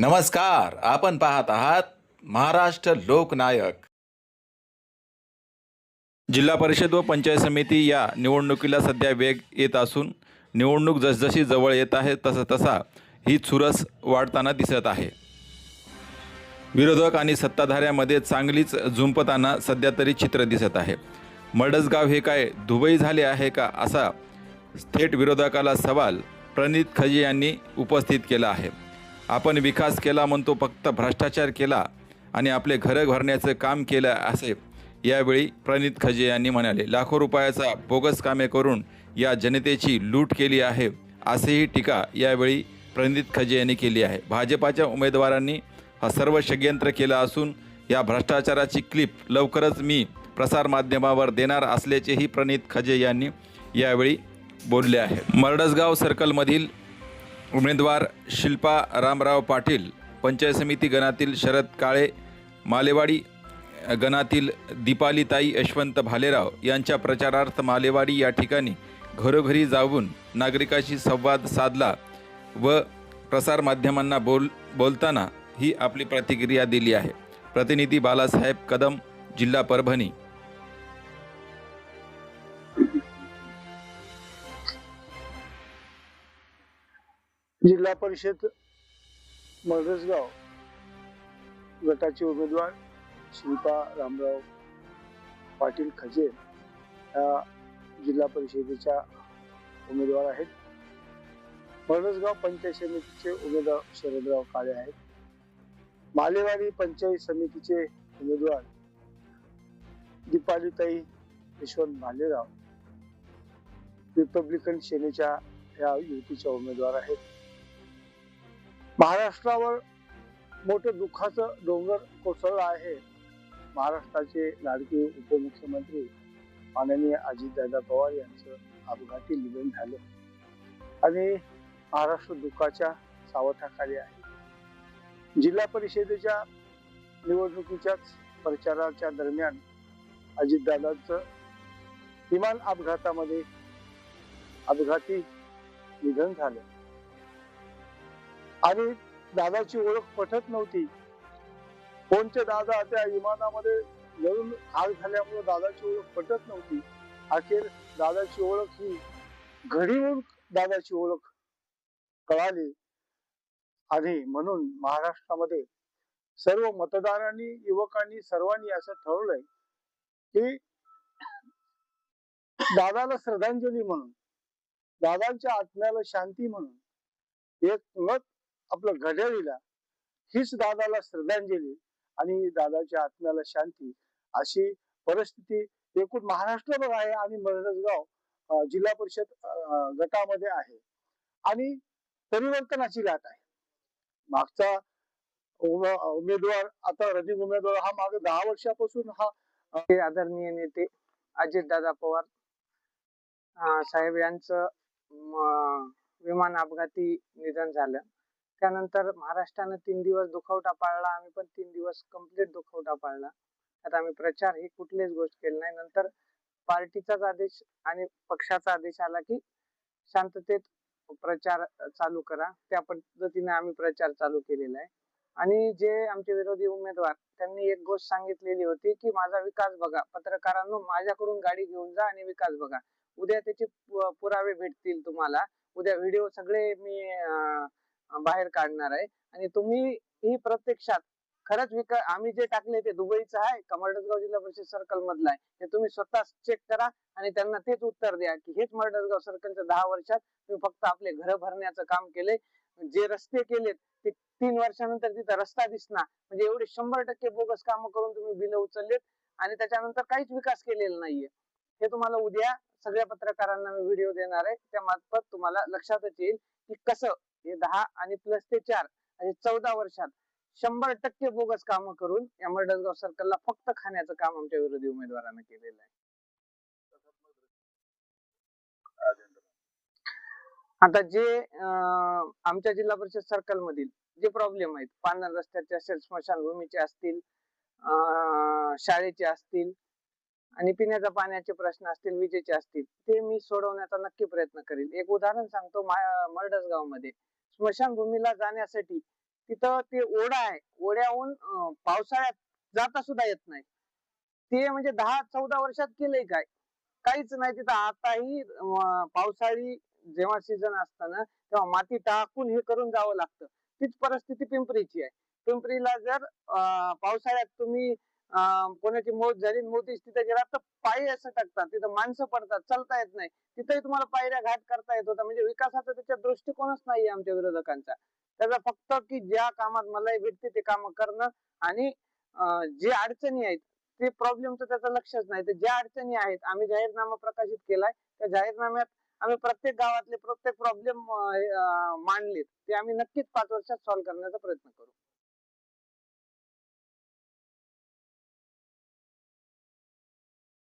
नमस्कार आपण पाहत आहात महाराष्ट्र लोकनायक. जिल्हा परिषद व पंचायत समिती या निवडणुकीला सध्या वेग येत असून निवडणूक जसजशी जवळ येत आहे तसं तसा ही चुरस वाढताना दिसत आहे. विरोधक आणि सत्ताधाऱ्यामध्ये चांगलीच झुंपताना सध्या तरी चित्र दिसत आहे. मडसगाव हे काय दुबई झाले आहे का असा थेट विरोधकाला सवाल प्रणित खजे यांनी उपस्थित केला आहे. आपण विकास केला म्हणतो फक्त भ्रष्टाचार केला आणि आपले घरं भरण्याचं काम केलं असे. यावेळी प्रणित खजे यांनी म्हणाले लाखो रुपयाचा बोगस कामे करून या जनतेची लूट केली आहे असेही टीका यावेळी प्रणित खजे यांनी केली आहे. भाजपाच्या उमेदवारांनी हा सर्व षड्यंत्र केलं असून या भ्रष्टाचाराची क्लिप लवकरच मी प्रसारमाध्यमावर देणार असल्याचेही प्रणित खजे यांनी यावेळी बोलले आहे. मरडसगाव सर्कलमधील उमेदवार शिल्पा रामराव पाटील पंचायत समिती गणातील शरद काळे मालेवाडी गणातील दीपालीताई यशवंत भालेराव यांच्या प्रचारार्थ मालेवाडी या ठिकाणी घरोघरी जाऊन नागरिकाशी संवाद साधला व प्रसारमाध्यमांना बोल बोलताना ही आपली प्रतिक्रिया दिली आहे. प्रतिनिधी बालासाहेब कदम जिल्हा परभणी. जिल्हा परिषद मळरसगाव गटाचे उमेदवार शिल्पा रामराव पाटील खजे या जिल्हा परिषदेच्या उमेदवार आहेत. मळरसगाव पंचायत समितीचे उमेदवार शरदराव काळे आहेत. मालेवाडी पंचायत समितीचे उमेदवार दीपालीताई यशवंत भालेराव. रिपब्लिकन सेनेच्या या युतीच्या उमेदवार आहेत. महाराष्ट्रावर मोठं दुःखाचं डोंगर कोसळलं आहे. महाराष्ट्राचे लाडके उपमुख्यमंत्री माननीय अजितदादा पवार यांचं अपघाती निधन झालं आणि महाराष्ट्र दुःखाच्या सावथाखाली आहे. जिल्हा परिषदेच्या निवडणुकीच्याच प्रचाराच्या दरम्यान अजितदादांचं विमान अपघातामध्ये अपघाती निधन झालं. आणि दादाची ओळख पटत नव्हती. कोणते दादा त्या विमानामध्ये जळून आग झाल्यामुळे दादाची ओळख पटत नव्हती. अखेर दादाची ओळख ही घडीवरून दादाची ओळख कळाली. आणि म्हणून महाराष्ट्रामध्ये सर्व मतदारांनी युवकांनी सर्वांनी असं ठरवलंय की दादाला श्रद्धांजली म्हणून दादांच्या आत्म्याला शांती म्हणून एक मत आपलं घड्याळीला हीच दादाला श्रद्धांजली आणि दादाच्या आत्म्याला शांती. अशी परिस्थिती एकूण महाराष्ट्रभर आहे आणि मरडसगाव जिल्हा परिषद गटामध्ये आहे. आणि परिवर्तनाची लाट आहे. मागचा उम- उमेदवार आता रनिंग उमेदवार हा माग दहा वर्षापासून हा आदरणीय नेते अजितदादा पवार साहेब यांचं विमान अपघाती निधन झालं. त्यानंतर महाराष्ट्रानं तीन दिवस दुखवटा पाळला आम्ही पण तीन दिवस कंप्लीट दुखवटा पाळला. आता आम्ही प्रचार ही कुठलीच गोष्ट केली नाही. नंतर पार्टीचाच आदेश आणि पक्षाचा आदेश आला की शांततेत प्रचार चालू करा. त्या पद्धतीने आम्ही प्रचार चालू केलेला आहे. आणि जे आमचे विरोधी उमेदवार त्यांनी एक गोष्ट सांगितलेली होती की माझा विकास बघा. पत्रकारांनो माझ्याकडून गाडी घेऊन जा आणि विकास बघा. उद्या त्याचे पुरावे भेटतील तुम्हाला. उद्या व्हिडिओ सगळे मी अं, बाहेर काढणार आहे. आणि तुम्ही ही प्रत्यक्षात खरंच विकास आम्ही जे टाकले ते दुबईचं आहे का जिल्हा परिषद सर्कल मधलं आहे हे तुम्ही स्वतः चेक करा आणि त्यांना तेच उत्तर द्या की हेच मर्डसगाव सर्कलच्या दहा वर्षात तुम्ही फक्त आपले घर भरण्याचं काम केले जे रस्ते केलेत ते तीन वर्षानंतर तिथं रस्ता दिसणार. म्हणजे एवढे शंभर टक्के बोगस काम करून तुम्ही बिल उचललेत आणि त्याच्यानंतर काहीच विकास केलेला नाहीये. हे तुम्हाला उद्या सगळ्या पत्रकारांना मी व्हिडिओ देणार आहे. त्या मार्फत तुम्हाला लक्षातच येईल की कसं हे दहा आणि प्लस ते चार आणि चौदा वर्षात शंभर टक्के बोगस कामं करून या मर्डसगाव सर्कलला फक्त खाण्याचं काम आमच्या विरोधी उमेदवारानं केलेलं आहे. आता जे आमच्या जिल्हा परिषद सर्कल मधील जे प्रॉब्लेम आहेत पांढर रस्त्याचे असेल स्मशानभूमीचे असतील शाळेचे असतील आणि पिण्याच्या पाण्याचे प्रश्न असतील विजेचे असतील ते मी सोडवण्याचा नक्की प्रयत्न करेल एक उदाहरण सांगतो मर्डसगावमध्ये स्मशानभूमीला जाण्यासाठी तिथं ते ओढा आहे. ओढ्याहून पावसाळ्यात जाता सुद्धा येत नाही. ते म्हणजे दहा चौदा वर्षात केलंय काय? काहीच नाही तिथं. आताही पावसाळी जेव्हा सीझन असताना तेव्हा माती टाकून हे करून जावं लागतं. तीच परिस्थिती पिंपरीची आहे. पिंपरीला जर अं, पावसाळ्यात तुम्ही कोणाची मौत झाली मोतीच तिथे गेला तर पायी असं टाकतात. तिथं माणसं पडतात चालता येत नाही. तिथेही तुम्हाला पायऱ्या घाट करता येत होता. म्हणजे विकासाचा त्याच्या दृष्टिकोनच नाहीये आमच्या विरोधकांचा. त्याचा फक्त की ज्या कामात मलाही भेटते ते काम करणं आणि जे अडचणी आहेत ते प्रॉब्लेमचं त्याचं लक्षच नाही. तर ज्या अडचणी आहेत आम्ही जाहीरनामा प्रकाशित केलाय. त्या जाहीरनाम्यात आम्ही प्रत्येक गावातले प्रत्येक प्रॉब्लेम मांडलेत. ते आम्ही नक्कीच पाच वर्षात सॉल्व्ह करण्याचा प्रयत्न करू.